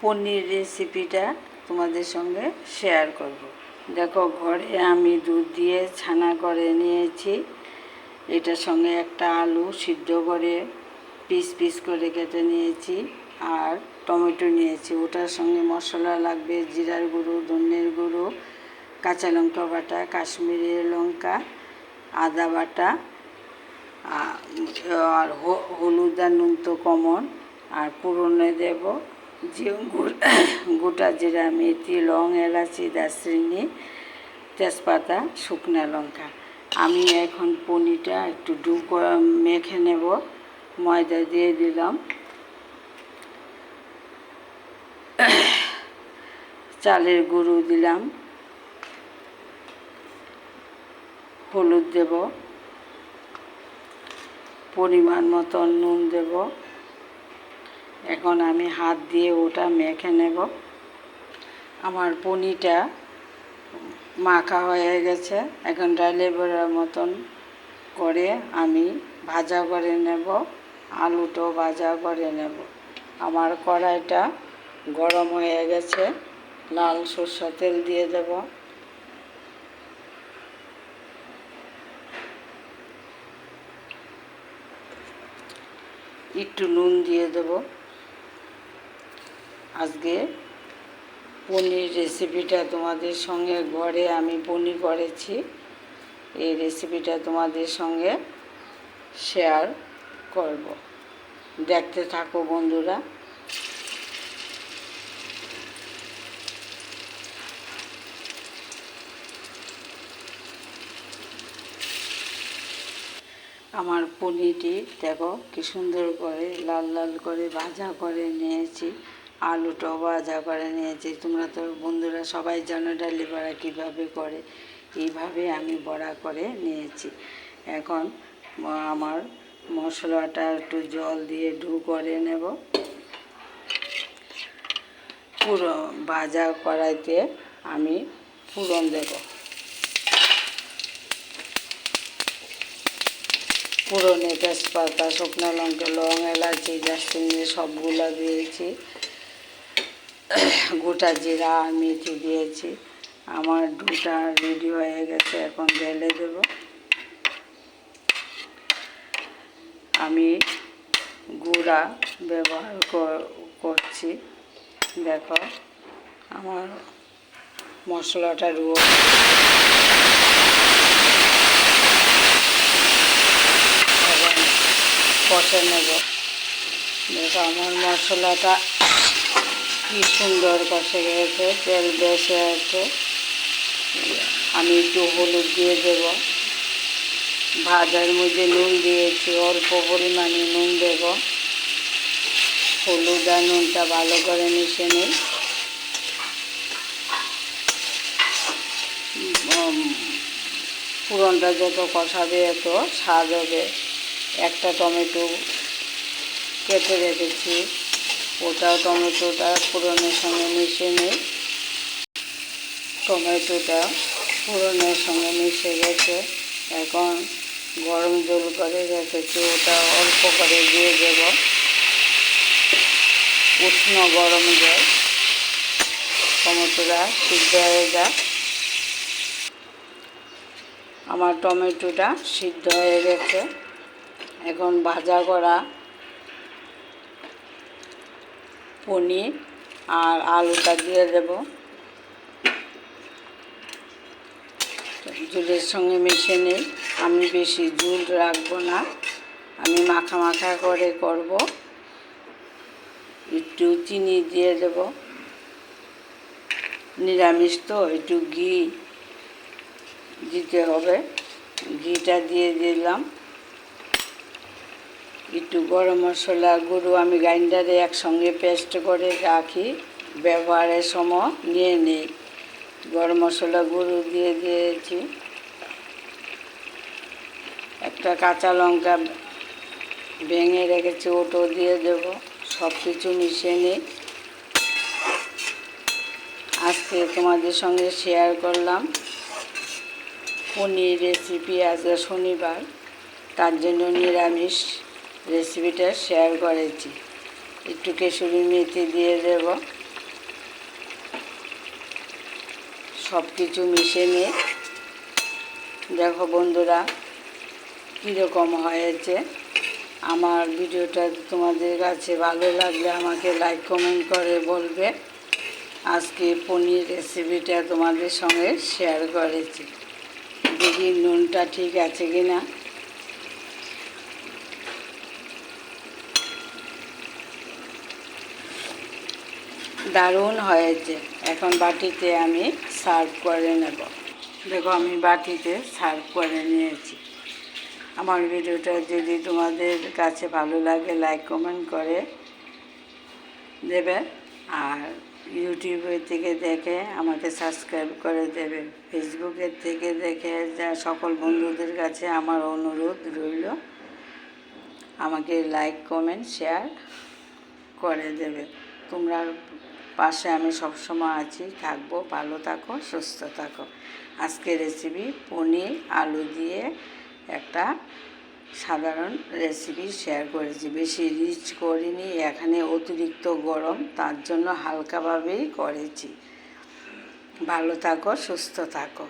পনির রেসিপিটা তোমাদের সঙ্গে শেয়ার করব। দেখো, ঘরে আমি দুধ দিয়ে ছানা করে নিয়েছি। এটার সঙ্গে একটা আলু সিদ্ধ করে পিস পিস করে কেটে নিয়েছি আর টমেটো নিয়েছি। ওটার সঙ্গে মশলা লাগবে জিরার গুঁড়ো, ধনের গুঁড়ো, কাঁচা লঙ্কা বাটা, কাশ্মীরি লঙ্কা, আদা বাটা আর হলুদ আর নুন তো কমন আর পুরনে দেব যে গোটা জিরা মেথি লং, এলাচি, দারচিনি, তেজপাতা, শুকনা লঙ্কা। আমি এখন পনিরটা একটু ডু মেখে নেব, ময়দা দিয়ে দিলাম। চালের গুঁড়ো দিলাম। হলুদ দেব। পরিমাণ মতন নুন দেব। এখন আমি হাত দিয়ে ওটা মেখে নেব। আমার পনিরটা মাখা হয়ে গেছে। এখন ডালে বড়ার মতন করে আমি ভাজা করে নেব আলুটাও ভাজা করে নেব। আমার কড়াইটা গরম হয়ে গেছে। লাল সরষা তেল দিয়ে দেব। একটু নুন দিয়ে দেব। আজকে পনির রেসিপিটা তোমাদের সঙ্গে ঘরে আমি পনির করেছি। এই রেসিপিটা তোমাদের সঙ্গে শেয়ার করব। দেখতে থাকো বন্ধুরা। আমার পনিরটি দেখো কি সুন্দর করে লাল লাল করে ভাজা করে নিয়েছি। আলুটাও ভাজা করে নিয়েছি। তোমরা তো বন্ধুরা সবাই জানো ডালি বড়া কীভাবে করে। এইভাবে আমি বড়া করে নিয়েছি। এখন আমার মশলাটা একটু জল দিয়ে ডু করে নেব। পুরো ভাজা কড়াইতে আমি ফুরন দেবো। পুরনে তেজপাতা, শুকনো লঙ্কা, লং, এলাচি দারচিনি সবগুলো দিয়েছি। গোটা জিরা, মেথি দিয়েছি। আমার দুটা রেডি হয়ে গেছে, এখন ঢেলে দেব। আমি গুঁড়া ব্যবহার কর- করছি। দেখো, আমার মশলাটা রুয়ো কষে নেব। দেখো, আমার মশলাটা কি সুন্দর কষে গেছে, তেল বেশি আছে। আমি একটু হলুদ দিয়ে দেব। ভাজার মধ্যে নুন দিয়েছি, অল্প পরিমাণে নুন দেব। হলুদ আর নুনটা ভালো করে মিশে নিই। পুরনটা যত কষাবে এত স্বাদ হবে। একটা টমেটো কেটে রেখেছি। ওটাও টমেটোটা পুরনের সঙ্গে মিশে নিই। টমেটোটা পুরনের সঙ্গে মিশে গেছে। এখন গরম জল করে রেখেছি, ওটা অল্প করে দিয়ে দেব। উষ্ণ গরম জল। টমেটোটা সিদ্ধ হয়ে যায় আমার টমেটোটা সিদ্ধ হয়ে গেছে। এখন ভাজা করা পনির আর আলুটা দিয়ে দেব। জুলের সঙ্গে মিশে নেই। আমি বেশি জুল রাখব না। আমি মাখা মাখা করে করব। একটু চিনি দিয়ে দেব। নিরামিষ তো, একটু ঘি দিতে হবে। ঘিটা দিয়ে দিলাম। একটু গরম মশলা, গুঁড়ো আমি গ্রাইন্ডারে একসঙ্গে পেস্ট করে রাখি। ব্যবহারের সময় নিয়ে নিই। গরম মশলা, গুঁড়ো দিয়ে দিয়েছি। একটা কাঁচা লঙ্কা ভেঙে রেখেছি, ওটো দিয়ে দেব। সব কিছু মিশিয়ে নিই। আজকে তোমাদের সঙ্গে শেয়ার করলাম। পনির রেসিপি আজকে শনিবার। তার জন্য নিরামিষ। রেসিপিটা শেয়ার করেছি। একটু কেশরি মেথি দিয়ে দেব। সব কিছু মিশে নিয়ে। দেখো বন্ধুরা, কীরকম হয়েছে। আমার ভিডিওটা তোমাদের কাছে ভালো লাগলে আমাকে লাইক কমেন্ট করে বলবে। আজকে পনির রেসিপিটা তোমাদের সঙ্গে শেয়ার করেছি। দেখি নুনটা ঠিক আছে কি না দারুণ হয়েছে। এখন বাটিতে আমি সার্ভ করে নেব। দেখো, আমি বাটিতে সার্ভ করে নিয়েছি। আমার ভিডিওটা যদি তোমাদের কাছে ভালো লাগে লাইক কমেন্ট করে দেবে। আর ইউটিউবের থেকে দেখে আমাকে সাবস্ক্রাইব করে দেবে। ফেসবুকের থেকে দেখে যা সকল বন্ধুদের কাছে আমার অনুরোধ রইল, আমাকে লাইক কমেন্ট শেয়ার করে দেবে। তোমরা পাশে আমি সবসময় আছি। থাকব, ভালো থাকো, সুস্থ থাকো। আজকে রেসিপি পনির আলু দিয়ে একটা সাধারণ রেসিপি শেয়ার করেছি। বেশি রিচ করিনি, এখানে অতিরিক্ত গরম, তার জন্য হালকাভাবেই করেছি। ভালো থাকো, সুস্থ থাকো।